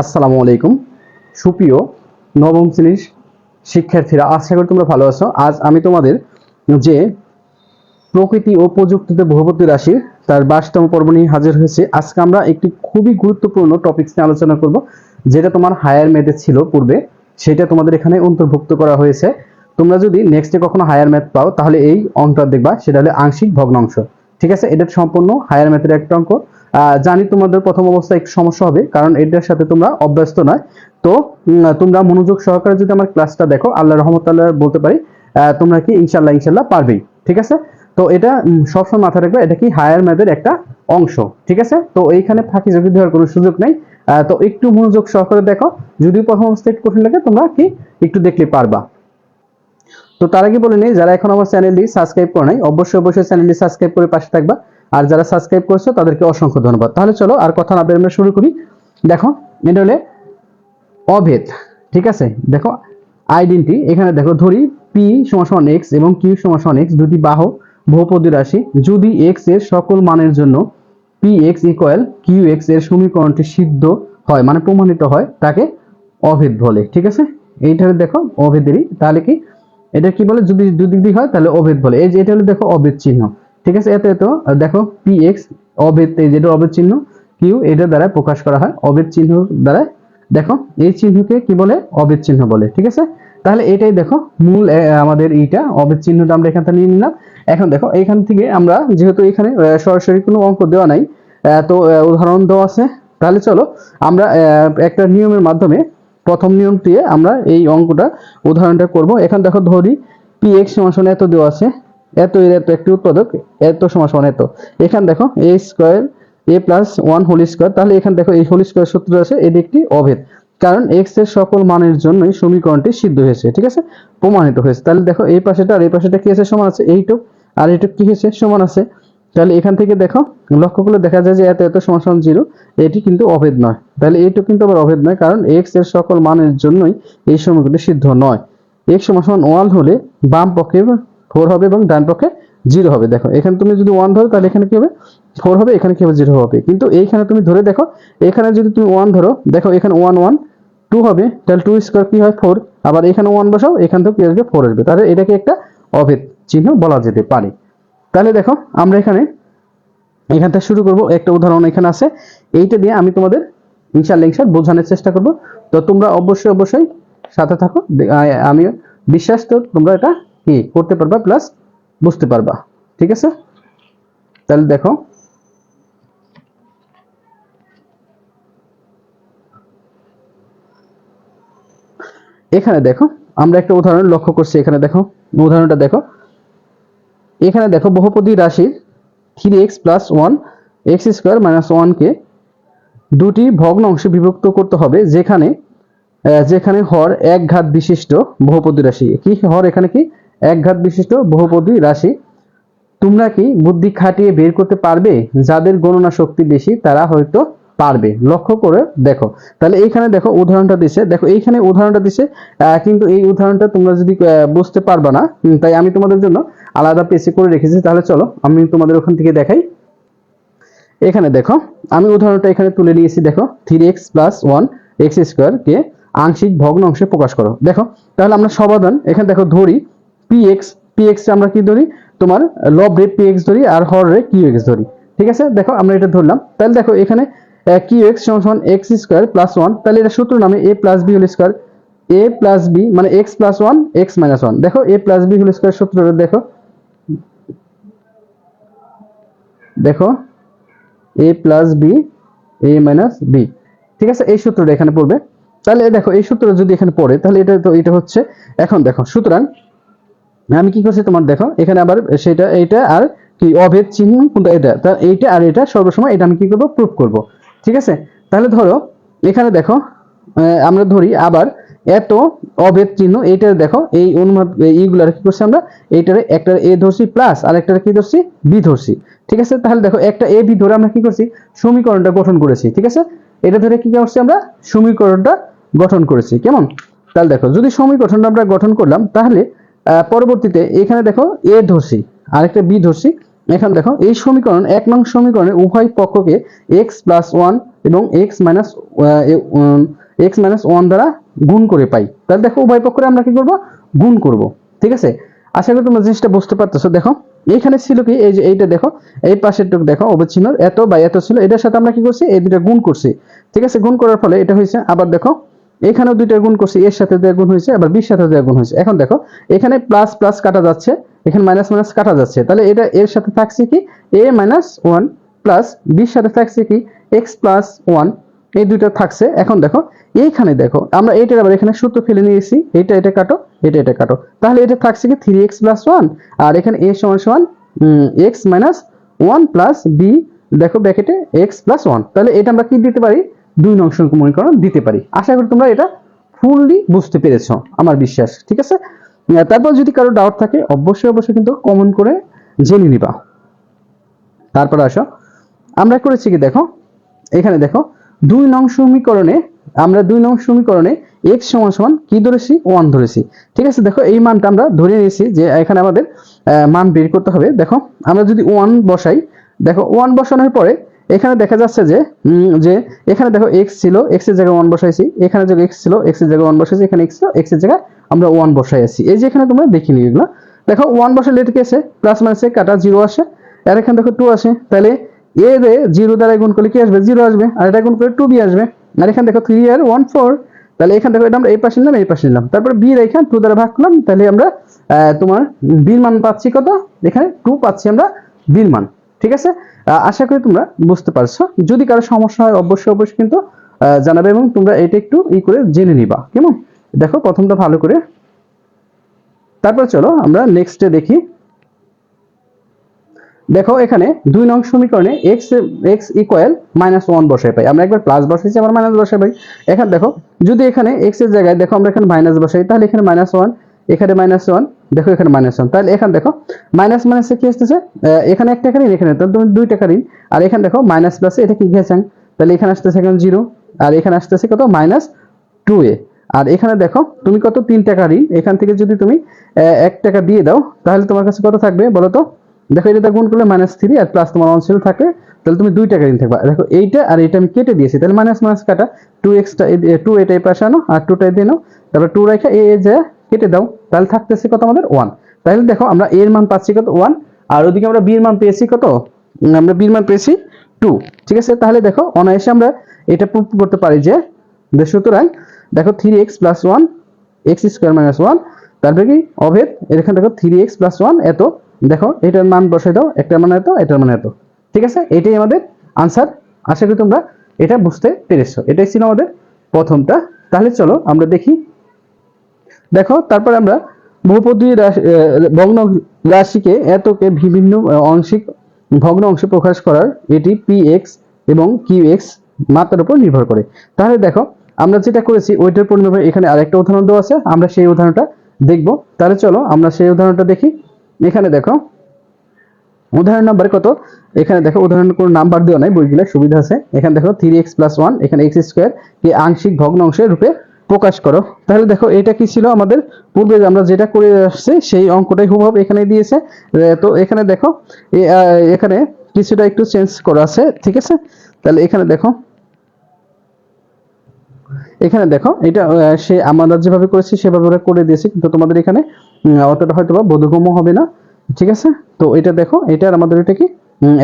আসসালামু আলাইকুম। সুপ্রিয় নবম শ্রেণির শিক্ষার্থীরা, আশা করি তোমরা ভালো আছো। আজ আমি তোমাদের যে প্রকৃতি ও প্রযুক্তিতে বহুপতি রাশি, তার বাইশতম পর্ব নিয়ে হাজির হয়েছে। আজকে আমরা একটি খুবই গুরুত্বপূর্ণ টপিকস নিয়ে আলোচনা করব, যেটা তোমার হায়ার ম্যাথে ছিল পূর্বে, সেটা তোমাদের এখানে অন্তর্ভুক্ত করা হয়েছে। তোমরা যদি নেক্সটে কখনো হায়ার ম্যাথ পাও, তাহলে এই অঙ্কটা দেখবা, সেটা হলে আংশিক ভগ্নাংশ। ঠিক আছে? এটা সম্পূর্ণ হায়ার ম্যাথের একটা অঙ্ক। জানি তোমাদের প্রথম অবস্থায় একটু সমস্যা হবে, কারণ এটার সাথে তোমরা অভ্যস্ত নয়। তো তোমরা মনোযোগ সহকারে যদি আমার ক্লাসটা দেখো আল্লাহ রহমতাল্লাহ বলতে পারি তোমরা কি ইনশাল্লাহ ইনশাল্লাহ পারবেই, ঠিক আছে? তো এটা সবসময় মাথায় রাখবে, এটা কি হায়ার ম্যাথের একটা অংশ, ঠিক আছে? তো এইখানে ফাঁকি ঝুঁকি দেওয়ার কোনো সুযোগ নেই। তো একটু মনোযোগ সহকারে দেখো, যদিও প্রথম অবস্থায় একটু কঠিন লাগে, তোমরা কি একটু দেখলে পারবা। তো তার আগে বলে নেই, যারা এখন আমার চ্যানেলটি সাবস্ক্রাইব করে নাই, অবশ্যই অবশ্যই চ্যানেলটি সাবস্ক্রাইব করে পাশে থাকবা। আর যারা সাবস্ক্রাইব করছ, তাদেরকে অসংখ্য ধন্যবাদ। তাহলে চলো আর কথা না বের আমরা শুরু করি। দেখো, এটা হলে অভেদ, ঠিক আছে? দেখো, আইডেন্টি, এখানে দেখো ধরি পি সমান এক্স এবং কিউ সমান এক্স, দুটি বাহু, বহুপদী রাশি। যদি এক্সের সকল মানের জন্য পি এক্স ইকুয়াল কিউ এক্সের সমীকরণটি সিদ্ধ হয় মানে প্রমাণিত হয়, তাকে অভেদ বলে, ঠিক আছে? এইটারে দেখো, অভেদেরই। তাহলে কি? এটা কি বলে? যদি দুদিক দিয়ে হয়, তাহলে অভেদ বলে। এই যে এটা হলো দেখো অভেদ চিহ্ন। ঠিক আছে? এত এত দেখো পি এক্স অভেদ, এই যেটা অভেদ চিহ্ন কিউ এটা দ্বারা প্রকাশ করা হয়, অভেদ চিহ্ন দ্বারা। দেখো, এই চিহ্নকে কি বলে? অভেদ চিহ্ন বলে। ঠিক আছে? তাহলে এটাই দেখো মূল আমাদের এইটা, অভেদ চিহ্নটা আমরা এখান থেকে নিয়ে নিলাম। এখন দেখো এখান থেকে আমরা যেহেতু এখানে সরাসরি কোনো অঙ্ক দেওয়া নাই তো উদাহরণ দেওয়া আছে। তাহলে চলো, আমরা একটা নিয়মের মাধ্যমে প্রথম নিয়ম দিয়ে আমরা এই অঙ্কটা উদাহরণটা করব। এখন দেখো ধরি পি এক্স সমান এত দেওয়া আছে এত এর এত একটি উৎপাদক, এত সমান এত। এখানে দেখো A square A plus one whole square তাহলে এখানে দেখো এই হোল স্কোয়ার সূত্র আছে, এটি একটি অভেদ। কারণ এক্সের সকল মানের জন্যই সমীকরণটি সিদ্ধ হয়েছে, ঠিক আছে? প্রমাণিত হয়েছে। তাহলে দেখো এই পাশেটা আর এই পাশেটা কি আছে? সমান আছে, এইটুক। আর এইটুক কি হয়েছে? সমান আছে। তাহলে এখান থেকে দেখো, লক্ষ্য করলে দেখা যায় যে এত এত সমান সমান জিরো। এটি কিন্তু অভেদ নয়। তাহলে এইটুক কিন্তু আবার অভেদ নয়, কারণ এক্সের সকল মানের জন্যই এই সমীকরণটি সিদ্ধ নয়। এক্স সমান সমান ওয়ান হলে বাম পক্ষে ফোর হবে এবং ডান পক্ষে জিরো হবে। দেখো, এখানে তুমি যদি ওয়ান ধরো, তাহলে এখানে কি হবে? ফোর হবে, এখানে কি হবে? জিরো হবে। কিন্তু এইখানে তুমি ধরে দেখো, এখানে যদি তুমি ওয়ান ধরো, দেখো এখানে ওয়ান ওয়ান টু হবে, তাহলে টু স্কোয়ার কি হয়? ফোর আবার এখানে ওয়ান বসাও, এখান থেকে কি আসবে? ফোর আসবে। তাহলে এটাকে একটা অভেদ চিহ্ন বলা যেতে পারে। তাহলে দেখো, আমরা এখানে এখান থেকে শুরু করব। একটা উদাহরণ এখানে আছে। এইটা দিয়ে আমি তোমাদের ইনশাল্লাহ ইনশাল বোঝানোর চেষ্টা করব। তো তোমরা অবশ্যই অবশ্যই সাথে থাকো। আমি বিশ্বাস তো তোমরা এটা কি করতে পারবা প্লাস বুঝতে পারবা। ঠিক আছে? তাহলে দেখো। এখানে দেখো, আমরা একটা উদাহরণ লক্ষ্য করছি। এখানে দেখো, উদাহরণটা দেখো। এখানে দেখো বহুপদী রাশির three x plus one x square minus ওয়ানকে দুটি ভগ্ন অংশে বিভক্ত করতে হবে যেখানে যেখানে হর এক ঘাত বিশিষ্ট বহুপদী রাশি। কি হর এখানে কি? এক ঘাত বিশিষ্ট বহুপদী রাশি। তোমরা কি বুদ্ধি খাটিয়ে বের করতে পারবে? যাদের গণনা শক্তি বেশি, তারা হয়তো পারবে। লক্ষ্য করে দেখো। তাহলে এইখানে দেখো উদাহরণটা দিছে। দেখো এইখানে উদাহরণটা দিছে কিন্তু এই উদাহরণটা তোমরা যদি বুঝতে পারবা না তাই আমি তোমাদের জন্য আলাদা পেজে করে রেখেছি। তাহলে চলো, আমি তোমাদের ওখান থেকে দেখাই। এখানে দেখো, আমি উদাহরণটা এখানে তুলে নিয়েছি। দেখো three x plus one x square কে আংশিক ভগ্ন অংশে প্রকাশ করো। দেখো, তাহলে আমরা সমাধান এখানে দেখো ধরি পি এক্স পি এক্স আমরা কি ধরি? তোমার লব রে পি এক্স ধরি আর হর রে কিউ এক্স ধরি। ঠিক আছে? দেখো, আমরা এটা ধরলাম। তাহলে দেখো, এখানে কিউ এক্স সমান এক্স স্কোয়ার প্লাস ওয়ান, তাহলে এটা সূত্র নামে A plus B whole square. A plus B মানে x plus one, x minus one. দেখো, A plus B whole square সূত্রটা দেখো। দেখো, A plus B, A minus B. ঠিক আছে, এই সূত্রটা এখানে পড়বে। তাহলে দেখো, এই সূত্র যদি এখানে পড়ে, তাহলে এটা তো, এটা হচ্ছে, এখন দেখো, সুতরাং আমি কি করছি তোমার, দেখো, এখানে আবার সেটা, এইটা আর কি, অভেদ চিহ্ন কোনটা এটা, তা এইটা আর এটা সর্বসময় এটা আমি কি করব? প্রুফ করব। ঠিক আছে? তাহলে ধরো, এখানে দেখো আমরা ধরি আবার এত অভেদ চিহ্ন, এইটার দেখো, এই অনুমান এইগুলার কি করছি আমরা? এইটারে একটা এ ধরছি প্লাস আর একটা কি ধরছি? বি ধরছি। ঠিক আছে? তাহলে দেখো, একটা এ, বি ধরে আমরা কি করছি? সমীকরণটা গঠন করেছি, ঠিক আছে? এটা ধরে কি করছি আমরা? সমীকরণটা গঠন করেছি, কেমন? তাহলে দেখো, যদি সমীকরণটা আমরা গঠন করলাম, তাহলে পরবর্তীতে এখানে দেখো, এ ধরছি, আরেকটা বি ধরছি এখন দেখো, এই সমীকরণ এক নং সমীকরণে উভয় পক্ষকে এক্স প্লাস ওয়ান এবং x minus x minus one দ্বারা গুণ করে পাই। তাহলে দেখো, উভয় পক্ষরে আমরা কি করব? গুণ করব, ঠিক আছে? আশা করি তোমরা জিনিসটা বুঝতে পারতেছো। দেখো, এইখানে ছিল কি? এই যে এইটা দেখো, এই পাশের টুক দেখো, অবচ্ছিন্ন, এত বা এত ছিল, এটার সাথে আমরা কি করছি? এই দুটা গুণ করছি, ঠিক আছে? গুণ করার ফলে এটা হয়েছে, আবার দেখো এখানেও দুইটা গুণ করছি, এর সাথে দুইটা গুণ হয়েছে, আবার বির সাথে দুইটা গুণ হয়েছে। এখন দেখো, এখানে প্লাস প্লাস কাটা যাচ্ছে এখানে মাইনাস মাইনাস কাটা যাচ্ছে। তাহলে এটা এর সাথে থাকছে কি? এ মাইনাস ওয়ান প্লাস বির সাথে থাকছে কি? এক্স প্লাস ওয়ান এই দুইটা থাকছে। এখন দেখো, এইখানে দেখো, আমরা এইটার আবার এখানে সূত্র ফেলে নিয়েছি। এটা এটা কাটো, এটা এটা কাটো। তাহলে এটা থাকছে কি? থ্রি এক্স প্লাস ওয়ান আর এখানে এ সমান সমান x minus one plus B দেখো ব্র্যাকেটে এক্স প্লাস ওয়ান তাহলে এটা আমরা কি দিতে পারি? দুই নং সমীকরণ দিতে পারি। আশা করি তোমরা এটা ফুললি বুঝতে পেরেছ, আমার বিশ্বাস। ঠিক আছে? তারপর যদি কারও ডাউট থাকে, অবশ্যই অবশ্যই কিন্তু কমেন্ট করে জেনে নিবা। তারপর আসো। আমরা করেছি কি দেখো? এখানে দেখো, দুই নং সমীকরণে, আমরা দুই নং সমীকরণে x সমান সমান কি ধরেছি? ওয়ান ধরেছি। ঠিক আছে, দেখো, এই মানটা আমরা ধরে নিয়েছি যে এখানে আমাদের মান বের করতে হবে। দেখো, আমরা যদি ওয়ান বসাই, দেখো ওয়ান বসানোর পরে এখানে দেখা যাচ্ছে যে যে এখানে দেখো x ছিল এর জায়গায় ওয়ান বসাইছি। এখানে যে x ছিল এর জায়গায় ওয়ান বসাইছি। এখানে x ছিল এর জায়গায় আমরা ওয়ান বসাই আছি। এই যে এখানে তোমরা দেখে নিও এগুলো দেখো ওয়ান বসালে লেট কি আছে? প্লাস মাইনাসে কাটা জিরো আসে। আর এখানে দেখো টু আসে। তাহলে এ রে জিরো দ্বারা গুণ করলে কি আসবে? জিরো আসবে। আর এটা গুণ করে টু বি আসবে। আর এখানে দেখো থ্রি আর ওয়ান ফোর তাহলে এখানে দেখো এটা আমরা এই পাশে নিলাম, এই পাশে নিলাম। তারপর বি রেখা টু দ্বারা ভাগ করলাম। তাহলে আমরা তোমার বির মান পাচ্ছি কত? এখানে টু পাচ্ছি আমরা বির মান। ঠিক আছে? আশা করি তোমরা বুঝতে পারছ। যদি কারও সমস্যা হয়, অবশ্যই অবশ্যই কিন্তু জানাবে এবং তোমরা এটা একটু ই করে জেনে নিবা। কেমন? দেখো, প্রথমটা ভালো করে। তারপর চলো, আমরা নেক্সটে দেখি। দেখো, এখানে দুই নং সমীকরণে x x equal minus one বসাই পাই। আমরা একবার প্লাস বসাইছি, আবার মাইনাস বসাই পাই। এখানে, দেখো, যদি এখানে এক্সের জায়গায়, দেখো, আমরা এখানে মাইনাস বসাই, তাহলে এখানে মাইনাস ওয়ান এখানে মাইনাস ওয়ান দেখো এখানে মাইনাস ওয়ান তাহলে এখানে দেখো মাইনাস মাইনাসে কি আসতেছে? এখানে এক টাকা এখানে তুমি দুই টাকা ঋণ। আর এখানে দেখো মাইনাস প্লাসে এটা কি ঘেঁচাং তাহলে এখানে আসতেছে এখানে জিরো আর এখানে আসতেছে কত? মাইনাস টু এ। আর এখানে দেখো, তুমি কত? তিন টাকা ঋণ। এখান থেকে যদি তুমি এক টাকা দিয়ে দাও, তাহলে তোমার কাছে কত থাকবে বলো তো? দেখো, এটা গুণ করলে মাইনাস থ্রি আর প্লাস তোমার ছিল থাকে তাহলে তুমি দুই টাকা ঋণ থাকবা। দেখো, এইটা আর এইটা আমি কেটে দিয়েছি। তাহলে মাইনাস মাইনাস কাটা। টু এক্সটা টু এটাই পাশে আনো, আর টুটাই দিয়ে নাও। তারপর টু রেখা এ যে কেটে দাও, তাহলে থাকতেছে কত আমাদের? ওয়ান তাহলে দেখো, আমরা এর মান পাচ্ছি কত? ওয়ান আর ওদিকে আমরা বির মান পেয়েছি কত? আমরা বির মান পেয়েছি টু ঠিক আছে? তাহলে দেখো, অনায়াসে আমরা এটা প্রুভ করতে পারি যে সুতরাং দেখো three x plus one x square minus one তারপরে কি? অভেদ এখানে দেখো থ্রি এক্স প্লাস ওয়ান এত। দেখো, এটার মান বসাই দাও, একটার মান এত, এটার মান এত। ঠিক আছে? এটাই আমাদের আনসার আশা করি তোমরা এটা বুঝতে পেরেছ। এটাই ছিল আমাদের প্রথমটা। তাহলে চলো, আমরা দেখি দেখো, তারপর আমরা বহুপদী ভগ্ন রাশিকে এতকে বিভিন্ন আংশিক, ভগ্ন অংশে প্রকাশ করার এটি পি এক্স এবং কিউ এক্স মাত্রার উপর নির্ভর করে। তাহলে দেখো, আমরা যেটা করেছি, ওইটার নির্ভর এখানে আরেকটা উদাহরণ দেওয়া আছে, আমরা সেই উদাহরণটা দেখব। তাহলে চলো, আমরা সেই উদাহরণটা দেখি। এখানে দেখো, উদাহরণ নাম্বার কত? এখানে দেখো, উদাহরণ কোনো নাম্বার দেওয়া নাই বইগুলো সুবিধা আছে। এখানে দেখো থ্রি এক্স প্লাস ওয়ান এখানে এক্স স্কোয়ার কে আংশিক ভগ্ন অংশের রূপে প্রকাশ করো। তাহলে দেখো, এটা কি ছিল আমাদের পূর্বে আমরা যেটা করে আসছি, সেই অঙ্কটাই হুবহু এখানে দিয়েছে। তো এখানে দেখো এখানে কিছুটা একটু চেঞ্জ করা আছে, ঠিক আছে? তাহলে এখানে দেখো এখানে দেখো, এটা সে আমরা যেভাবে করেছি, সেভাবে ওরা করে দিয়েছি, কিন্তু তোমাদের এখানে অতটা হয়তো বা বোধগম্য হবে না, ঠিক আছে? তো এটা দেখো, এটা আমাদের এটা কি?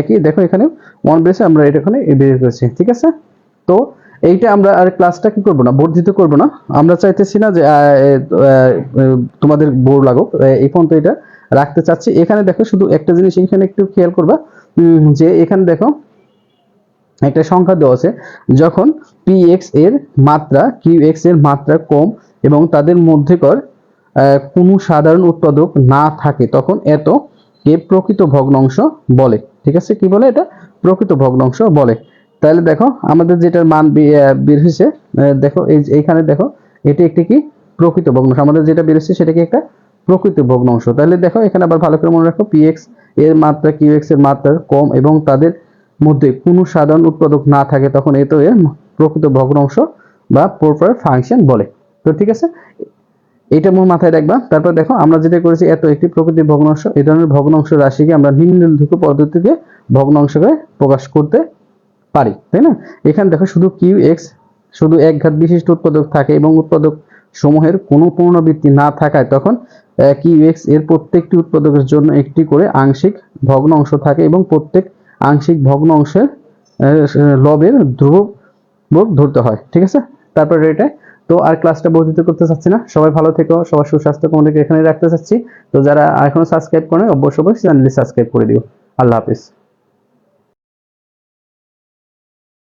একই। দেখো এখানে ওয়ান বেসে আমরা এটা এখানে বের করেছি, ঠিক আছে? তো এইটা আমরা আর ক্লাসটা কি করব না? বর্ধিত করব না। আমরা চাইতেছি না যে তোমাদের বোর লাগুক। এই পর্যন্ত এটা রাখতে চাচ্ছি। এখানে দেখো শুধু একটা জিনিস, এখানে একটু খেয়াল করবা। যে এখানে দেখো একটা সংখ্যা দেওয়া আছে। যখন পি এক্সের মাত্রা কিউ এক্সের মাত্রা কম এবং তাদের মধ্যেকর কোনো সাধারণ উৎপাদক না থাকে, তখন এত কে প্রকৃত ভগ্নাংশ বলে। ঠিক আছে? কি বলে এটা? প্রকৃত ভগ্নাংশ বলে। তাহলে দেখো আমাদের যেটার মান বের হয়েছে দেখো, এই এইখানে দেখো, এটি একটি কি? প্রকৃত ভগ্নাংশ। আমাদের যেটা বের হয়েছে সেটা কি একটা প্রকৃত ভগ্নাংশ। তাহলে দেখো, এখানে আবার ভালো করে মনে রাখো পি এক্সের মাত্রা কিউ এক্সের মাত্রা কম এবং তাদের মধ্যে কোনো সাধারণ উৎপাদক না থাকে, তখন এ তো এর প্রকৃত ভগ্নাংশ বা প্রপার ফাংশন বলে। তো ঠিক আছে? এটা মোর মাথায় রাখবা। তারপর দেখো, আমরা যেটা করেছি, এত একটি প্রকৃতির ভগ্নাংশ এই ধরনের ভগ্নাংশ রাশিকে আমরা নিম্নলিখিত পদ্ধতিতে ভগ্নাংশকে প্রকাশ করতে পারি, তাই না? এখানে দেখো শুধু কিউ এক্স শুধু এক ঘাত বিশিষ্ট উৎপাদক থাকে এবং উৎপাদক সমূহের কোনো পুনরাবৃত্তি না থাকায় তখন কিউ এক্সের প্রত্যেকটি উৎপাদকের জন্য একটি করে আংশিক ভগ্ন অংশ থাকে এবং প্রত্যেক আংশিক ভগ্ন অংশের লবের ধ্রুবক ধরতে হয়, ঠিক আছে? তারপরে এটা, তো আর ক্লাসটা বর্ধিত করতে চাচ্ছি না। সবাই ভালো থেকো, সবার সুস্বাস্থ্য তোমাদেরকে এখানে রাখতে চাচ্ছি। তো যারা এখনও সাবস্ক্রাইব করে অবশ্যই অবশ্যই চ্যানেলটি সাবস্ক্রাইব করে দিও। আল্লাহ হাফিজ।